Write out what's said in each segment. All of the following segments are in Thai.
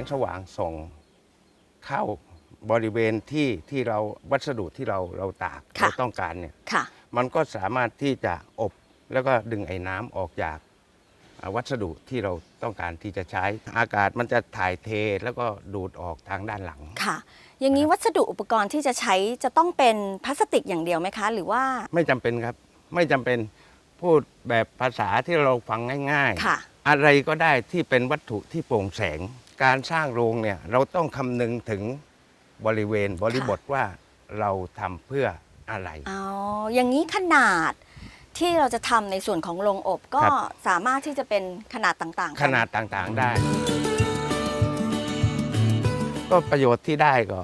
งสว่างส่องเข้าบริเวณที่ที่เราวัสดุที่เราเราตากค่ะ เราต้องการเนี่ยค่ะ มันก็สามารถที่จะอบแล้วก็ดึงไอ้น้ำออกจากอ่าวัสดุที่เราต้องการที่จะใช้ อากาศมันจะถ่ายเทแล้วก็ดูดออกทางด้านหลัง ค่ะ อย่างนี้วัสดุอุปกรณ์ที่จะใช้จะต้องเป็นพลาสติกอย่างเดียวไหมคะ หรือว่า ไม่จำเป็นครับ ไม่จำเป็นพูดแบบภาษาที่เราฟังง่าย ค่ะ ๆ อะไรก็ได้ที่เป็นวัตถุที่โปร่งแสง การสร้างโรงเนี่ยเราต้องคำนึงถึงบริเวณบริบทว่าเราทำเพื่ออะไรอ๋ออย่างนี้ขนาดที่เราจะทำในส่วนของโรงอบก็ครับสามารถที่จะเป็นขนาดต่างๆกัขนาดต่างๆได้ ก็ประโยชน์ที่ได้ก็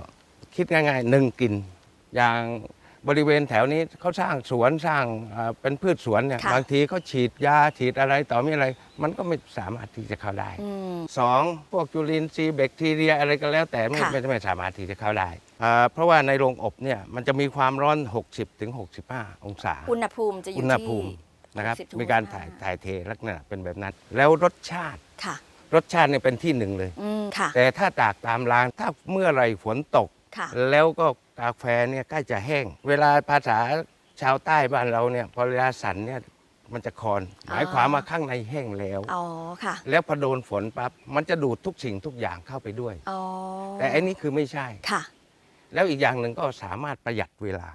คิดง่ายๆหนึ่งกินอย่าง บริเวณแถวนี้เขาสร้างสวนสร้างเอ่อเป็นพืชสวนเนี่ยค่ะ บางทีเขาฉีดยาฉีดอะไรต่อมีอะไร มันก็ไม่สามารถที่จะเข้าได้อืม สองพวกจุลินทรีย์แบคทีเรียอะไรก็แล้ว แต่ไม่ค่ะ ไม่ไม่สามารถที่จะเข้าได้อ่าเพราะว่าในโรงอบเนี่ยมันจะมีความร้อน 60ถึง65 องศา อุณหภูมิจะอยู่อุณหที่ ภูมินะครับ60ถึงมีการ65ถ่ายถ่ายเทลักษณะเป็นแบบนั้น แล้วรสชาติค่ะ รสชาติเนี่ยเป็นที่หนึ่งเลย อืมค่ะ แต่ถ้าตากตามรางถ้าเมื่อไหรฝนตก ค่ะ แล้วก็กาแฟเนี่ยใกล้จะแห้ง เวลาภาษาชาวใต้บ้านเราเนี่ยพอเวลาสั่นเนี่ยมันจะคอน หมายความว่าข้างในแห้งแล้ว อ๋อ ค่ะ แล้วพอโดนฝนปั๊บ มันจะดูดทุกสิ่งทุกอย่างเข้าไปด้วย อ๋อ แต่อันนี้คือไม่ใช่ ค่ะ แล้วอีกอย่างหนึ่งก็สามารถประหยัดเวลา